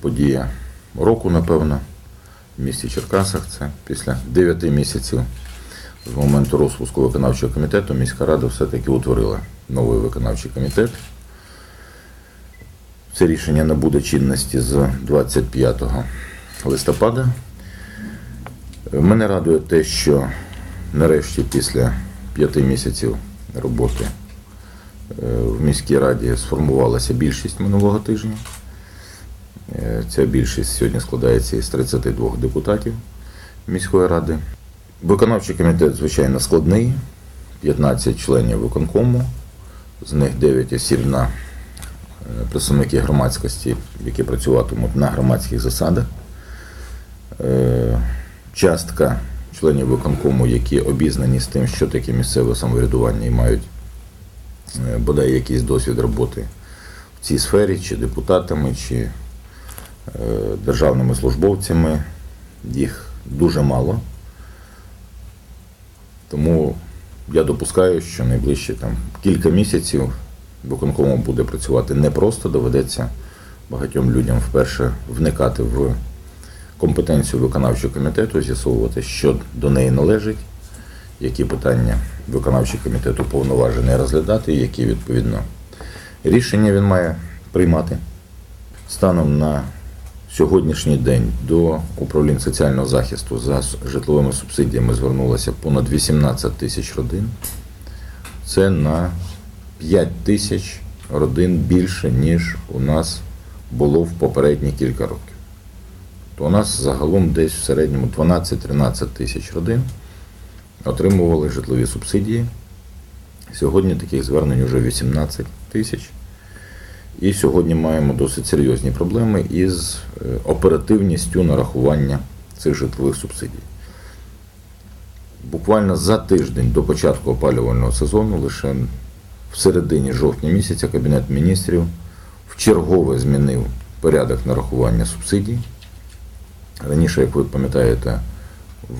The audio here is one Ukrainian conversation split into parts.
подія року, напевно, в місті Черкасах. Це після 9 місяців з моменту розпуску виконавчого комітету міська рада все-таки утворила новий виконавчий комітет. Це рішення набуде чинності з 25 листопада. Мене радує те, що нарешті після п'яти місяців роботи е, в міській раді сформувалася більшість минулого тижня. Е, Ця більшість сьогодні складається із 32 депутатів міської ради. Виконавчий комітет, звичайно, складний. 15 членів виконкому, з них 9 осіб на е, представники громадськості, які працюватимуть на громадських засадах. Е, Частка членів виконкому, які обізнані з тим, що таке місцеве самоврядування і мають бодай якийсь досвід роботи в цій сфері, чи депутатами, чи державними службовцями. Їх дуже мало. Тому я допускаю, що найближчі там кілька місяців виконкому буде працювати непросто, доведеться багатьом людям вперше вникати в компетенцію виконавчого комітету, з'ясовувати, що до неї належить, які питання виконавчий комітет уповноважений розглядати, які відповідно рішення він має приймати. Станом на сьогоднішній день до управління соціального захисту за житловими субсидіями звернулося понад 18 тисяч родин. Це на 5 тисяч родин більше, ніж у нас було в попередні кілька років. То у нас загалом десь в середньому 12-13 тисяч родин отримували житлові субсидії. Сьогодні таких звернень вже 18 тисяч. І сьогодні маємо досить серйозні проблеми із е, оперативністю нарахування цих житлових субсидій. Буквально за тиждень до початку опалювального сезону, лише в середині жовтня місяця, Кабінет міністрів вчергове змінив порядок нарахування субсидій. Раніше, як ви пам'ятаєте,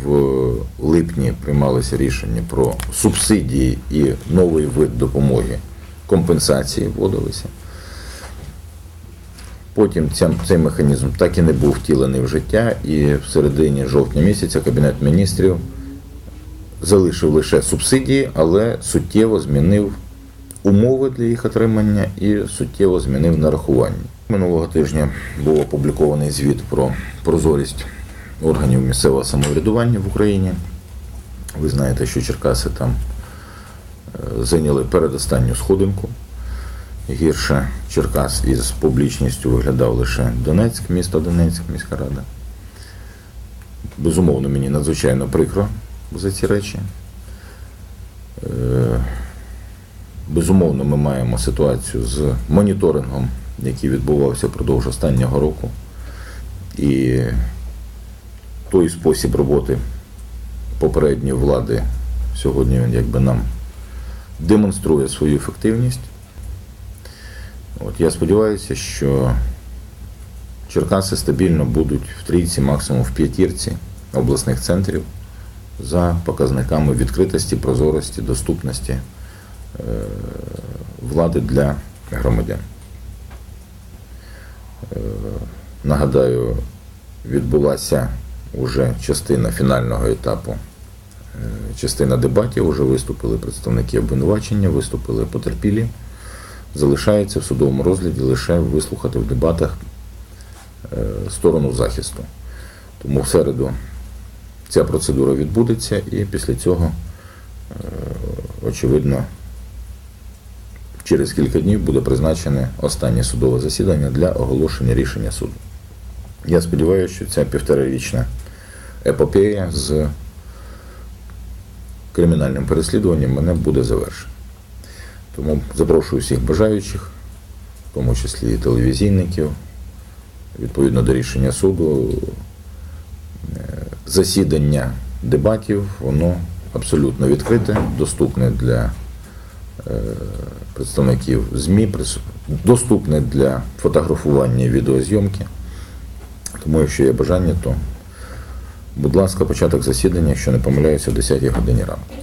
в липні приймалося рішення про субсидії і новий вид допомоги компенсації вводилися. Потім ця- цей механізм так і не був втілений в життя, і в середині жовтня місяця Кабінет міністрів залишив лише субсидії, але суттєво змінив умови для їх отримання і суттєво змінив нарахування. Минулого тижня був опублікований звіт про прозорість органів місцевого самоврядування в Україні. Ви знаєте, що Черкаси там е, зайняли передостанню сходинку. Гірше Черкас із публічністю виглядав лише Донецьк, місто Донецьк, міська рада. Безумовно, мені надзвичайно прикро за ці речі. Е, Безумовно, ми маємо ситуацію з моніторингом, який відбувався впродовж останнього року. І той спосіб роботи попередньої влади сьогодні він якби нам демонструє свою ефективність. От я сподіваюся, що Черкаси стабільно будуть в трійці, максимум в п'ятірці обласних центрів за показниками відкритості, прозорості, доступності е, влади для громадян. Е, Нагадаю, відбулася уже частина фінального етапу, е, частина дебатів, вже виступили представники обвинувачення, виступили потерпілі. Залишається в судовому розгляді лише вислухати в дебатах е, сторону захисту. Тому в середу ця процедура відбудеться, і після цього, е, очевидно, через кілька днів буде призначене останнє судове засідання для оголошення рішення суду. Я сподіваюся, що ця півторарічна епопея з кримінальним переслідуванням мене буде завершена. Тому запрошую всіх бажаючих, в тому числі телевізійників, відповідно до рішення суду, е, засідання дебатів, воно абсолютно відкрите, доступне для е, представників ЗМІ, доступне для фотографування і відеозйомки. Тому, якщо є бажання, то, будь ласка, початок засідання, якщо не помиляюся, о 10 годині ранку.